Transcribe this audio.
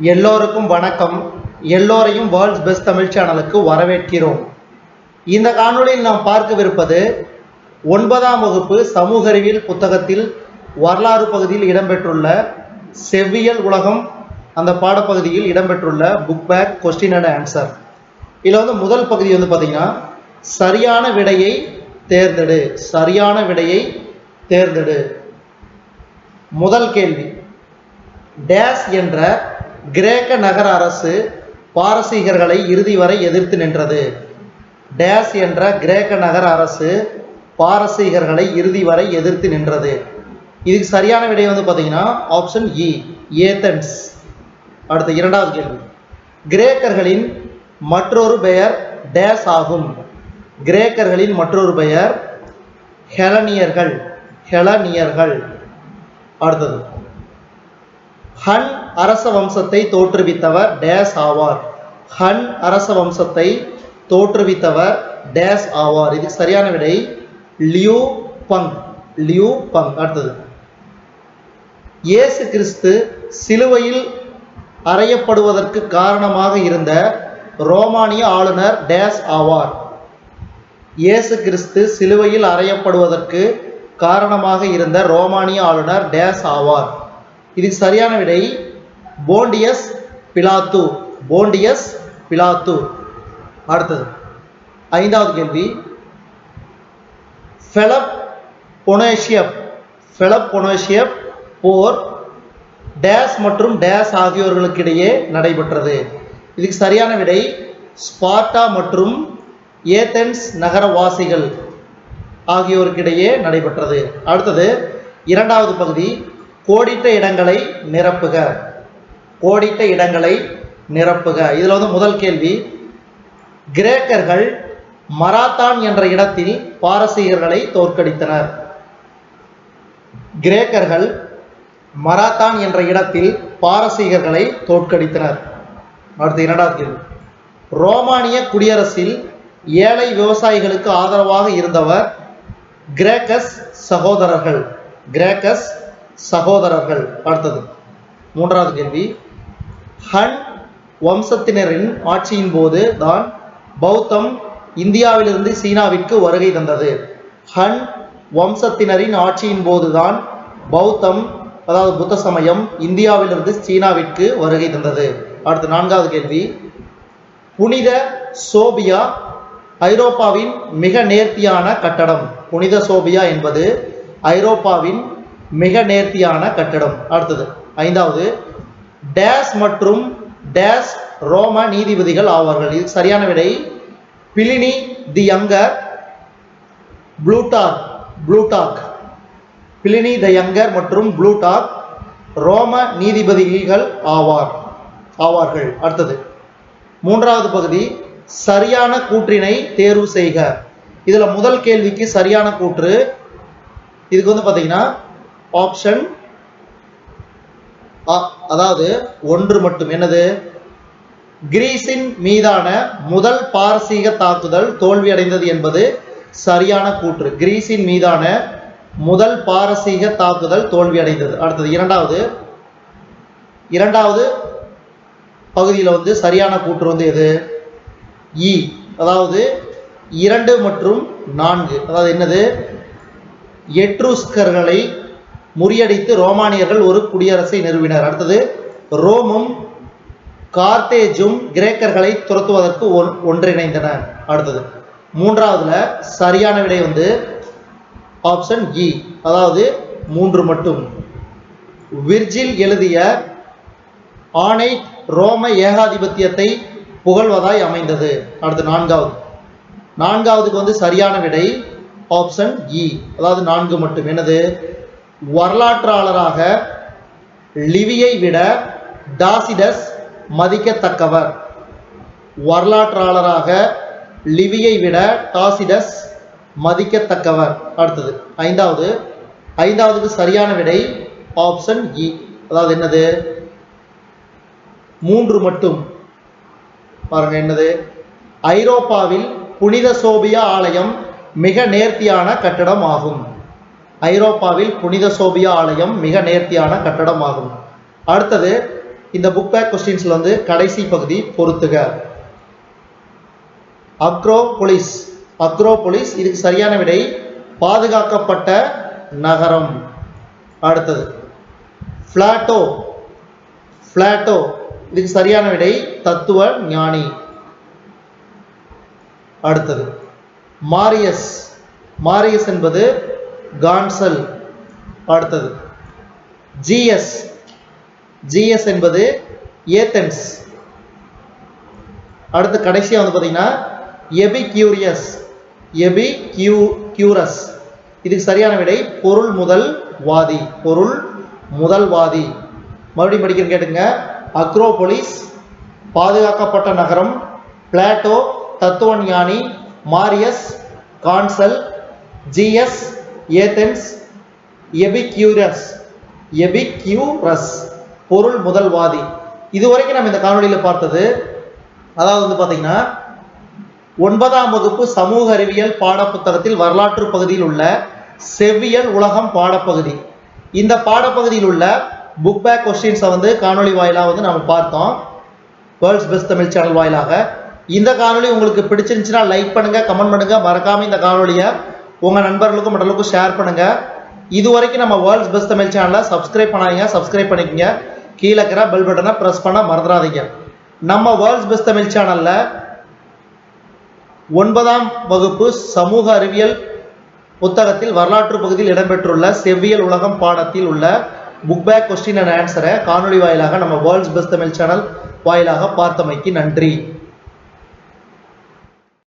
எல்லோருக்கும் வணக்கம். எல்லோரையும் வேர்ல்ட்ஸ் பெஸ்ட் தமிழ் சேனலுக்கு வரவேற்கிறோம். இந்த காணொளியில் நாம் பார்க்கவிருப்பது ஒன்பதாம் வகுப்பு சமூக அறிவியல் புத்தகத்தில் வரலாறு பகுதியில் இடம்பெற்றுள்ள செவ்வியல் உலகம் அந்த பாடப்பகுதியில் இடம்பெற்றுள்ள book back question and answer இதில் வந்து முதல் பகுதி வந்து பார்த்தீங்கன்னா சரியான விடையை தேர்ந்தெடு. சரியான விடையை தேர்ந்தெடு. முதல் கேள்வி. டேஸ் என்ற கிரேக்க நகர அரசு பாரசீகர்களை இறுதி வரை எதிர்த்து நின்றது. டேஸ் என்ற கிரேக்க நகர அரசு பாரசீகர்களை இறுதி வரை எதிர்த்து நின்றது. இதுக்கு சரியான விடை வந்து பார்த்தீங்கன்னா ஆப்ஷன் இ e, ஏத்தன்ஸ் அடுத்த இரண்டாவது கேள்வி. கிரேக்கர்களின் மற்றொரு பெயர் டேஸ் ஆகும். கிரேக்கர்களின் மற்றொரு பெயர் ஹெலனியர்கள். ஹெலனியர்கள். அடுத்தது. ஹன் அரச வம்சத்தை தோற்றுவித்தவர் டேஸ் ஆவார். ஹன் அரச வம்சத்தை தோற்றுவித்தவர் டேஸ் ஆவார். இதுக்கு சரியான விடை லியூ பங். லியூ பங். அடுத்தது. இயேசு கிறிஸ்து சிலுவையில் அறையப்படுவதற்கு காரணமாக இருந்த ரோமானிய ஆளுநர் டேஸ் ஆவார். இயேசு கிறிஸ்து சிலுவையில் அறையப்படுவதற்கு காரணமாக இருந்த ரோமானிய ஆளுநர் டேஸ் ஆவார். இதுக்கு சரியான விடை போண்டியஸ் பிலாத்து. போண்டியஸ் பிலாத்து. அடுத்தது. ஐந்தாவது கேள்வி. ஃபெலப் பொனேஷியப். ஃபெலப் பொனேஷியப் போர் டேஸ் மற்றும் டேஸ் ஆகியோர்களுக்கிடையே நடைபெற்றது. இதுக்கு சரியான விடை ஸ்பார்ட்டா மற்றும் ஏதென்ஸ் நகரவாசிகள் ஆகியோருக்கிடையே நடைபெற்றது. அடுத்தது இரண்டாவது பகுதி. கோடிட்ட இடங்களை நிரப்புக. கோடிட்ட இடங்களை நிரப்புக. இதில் வந்து முதல் கேள்வி. கிரேக்கர்கள் மராத்தான் என்ற இடத்தில் பாரசீகர்களை தோற்கடித்தனர். கிரேக்கர்கள் மராத்தான் என்ற இடத்தில் பாரசீகர்களை தோற்கடித்தனர். அடுத்து இரண்டாவது கேள்வி. ரோமானிய குடியரசில் ஏழை விவசாயிகளுக்கு ஆதரவாக இருந்தவர் கிரேக்கஸ் சகோதரர்கள். கிரேக்கஸ் சகோதரர்கள் அடுத்தது மூன்றாவது கேள்வி. ஹன் வம்சத்தினரின் ஆட்சியின் போது தான் பௌத்தம் இந்தியாவிலிருந்து சீனாவிற்கு வருகை தந்தது. ஹன் வம்சத்தினரின் ஆட்சியின் போதுதான் பௌத்தம் அதாவது புத்த சமயம் இந்தியாவிலிருந்து சீனாவிற்கு வருகை தந்தது. அடுத்து நான்காவது கேள்வி. புனித சோபியா ஐரோப்பாவின் மிக நேர்த்தியான கட்டடம். புனித சோபியா என்பது ஐரோப்பாவின் மிக நேர்த்தியான கட்டடம். அடுத்தது ஐந்தாவது டேஸ் மற்றும் டேஸ் ரோம நீதிபதிகள் ஆவார்கள். இது சரியான விடை. Pliny the younger Plutarch Plutarch. Pliny the younger மற்றும் ப்ளூட்டாக் ரோம நீதிபதிகள் ஆவார் ஆவார்கள். அடுத்தது மூன்றாவது பகுதி சரியான கூற்றினை தேர்வு செய்க. இதில் முதல் கேள்விக்கு சரியான கூற்று. இதுக்கு வந்து பார்த்தீங்கன்னா ஆப்ஷன் அதாவது ஒன்று மட்டும். என்னது? கிரீஸின் மீதான முதல் பாரசீக தாக்குதல் தோல்வியடைந்தது என்பது சரியான கூற்று. கிரீஸின் மீதான முதல் பாரசீக தாக்குதல் தோல்வியடைந்தது அடுத்தது இரண்டாவது. இரண்டாவது பகுதியில் வந்து சரியான கூற்று வந்து எது? இ அதாவது இரண்டு மற்றும் நான்கு. அதாவது என்னது? எட்ரூஸ்கர்களை முறியடித்து ரோமானியர்கள் ஒரு குடியரசை நிறுவினர். அடுத்தது ரோமும் கார்த்தேஜும் கிரேக்கர்களை துரத்துவதற்கு ஒன்- ஒன்றிணைந்தன. அடுத்தது மூன்றாவதுல சரியான விடை வந்து ஆப்ஷன் இ அதாவது மூன்று மட்டும். விர்ஜில் எழுதிய ஆணை ரோம ஏகாதிபத்தியத்தை புகழ்வதாய் அமைந்தது. அடுத்து நான்காவது. நான்காவதுக்கு வந்து சரியான விடை ஆப்ஷன் இ அதாவது நான்கு மட்டும். என்னது? வரலாற்றாளராக லிவியை விட டாசிடஸ் மதிக்கத்தக்கவர். வரலாற்றாளராக லிவியை விட டாசிடஸ் மதிக்கத்தக்கவர். அடுத்தது ஐந்தாவது. ஐந்தாவதுக்கு சரியான விடை ஆப்ஷன் இ அதாவது என்னது? மூன்று மட்டும். பாருங்க என்னது? ஐரோப்பாவில் புனித சோபியா ஆலயம் மிக நேர்த்தியான கட்டடம் ஆகும் ஐரோப்பாவில் புனித சோபியா ஆலயம் மிக நேர்த்தியான கட்டடமாகும். அடுத்தது இந்த புக் பேக் கொஸ்டின்ஸ்ல வந்து கடைசி பகுதி பொறுத்துக அக்ரோபொலிஸ். அக்ரோபொலிஸ் இதுக்கு சரியான விடை பாதுகாக்கப்பட்ட நகரம். அடுத்தது பிளாட்டோ. பிளாட்டோ இதுக்கு சரியான விடை தத்துவ ஞானி. அடுத்தது மாரியஸ். மாரியஸ் என்பது கான்சல் அடுத்தது. ஜிஎஸ். ஜிஎஸ் என்பது ஏத்தன்ஸ். அடுத்து கடைசியாக வந்து பார்த்தீங்கன்னா Epicurus Epicurus இதுக்கு சரியான விடை பொருள் முதல் வாதி. பொருள் முதல் வாதி. மறுபடியும் படிக்கிற கேட்டுங்க அக்ரோபொலிஸ் பாதுகாக்கப்பட்ட நகரம் பிளாட்டோ தத்துவ ஞானி மாரியஸ் கான்சல் ஜிஎஸ் ஏதென்ஸ் எபிக்யூரஸ் எபிக்யூரஸ் பொருள் முதல்வாதி. இதுவரைக்கும் நம்ம இந்த காணொலியில் பார்த்தது அதாவது வந்து பார்த்தீங்கன்னா ஒன்பதாம் வகுப்பு சமூக அறிவியல் பாடப்புத்தகத்தில் வரலாற்று பகுதியில் உள்ள செவ்வியல் உலகம் பாடப்பகுதி. இந்த பாடப்பகுதியில் உள்ள புக் பேக் கொஸ்டின்ஸை வந்து காணொளி வாயிலாக வந்து நம்ம பார்த்தோம். வேர்ல்ட்ஸ் பெஸ்ட் தமிழ் சேனல் வாயிலாக. இந்த காணொலி உங்களுக்கு பிடிச்சிருந்துச்சுன்னா லைக் பண்ணுங்கள் கமெண்ட் பண்ணுங்கள் மறக்காமல் இந்த காணொலியை உங்கள் நண்பர்களுக்கும் மற்றவர்களுக்கும் ஷேர் பண்ணுங்கள் இது வரைக்கும் நம்ம வேர்ல்ட்ஸ் பெஸ்ட் தமிழ் சேனலை சப்ஸ்கிரைப் பண்ணாதீங்க சப்ஸ்கிரைப் பண்ணிக்கங்க. கீழே இருக்கிற பெல் பட்டனை ப்ரெஸ் பண்ண மறந்துடாதீங்க. நம்ம வேர்ல்ட்ஸ் பெஸ்ட் தமிழ் சேனலில் ஒன்பதாம் வகுப்பு சமூக அறிவியல் புத்தகத்தில் வரலாற்று பகுதியில் இடம்பெற்றுள்ள செவ்வியல் உலகம் பாடத்தில் உள்ள புக் பேக் கொஸ்டின் அண்ட் ஆன்சரை காணொளி வாயிலாக நம்ம வேர்ல்ட்ஸ் பெஸ்ட் தமிழ் சேனல் வாயிலாக பார்த்தமைக்கு நன்றி.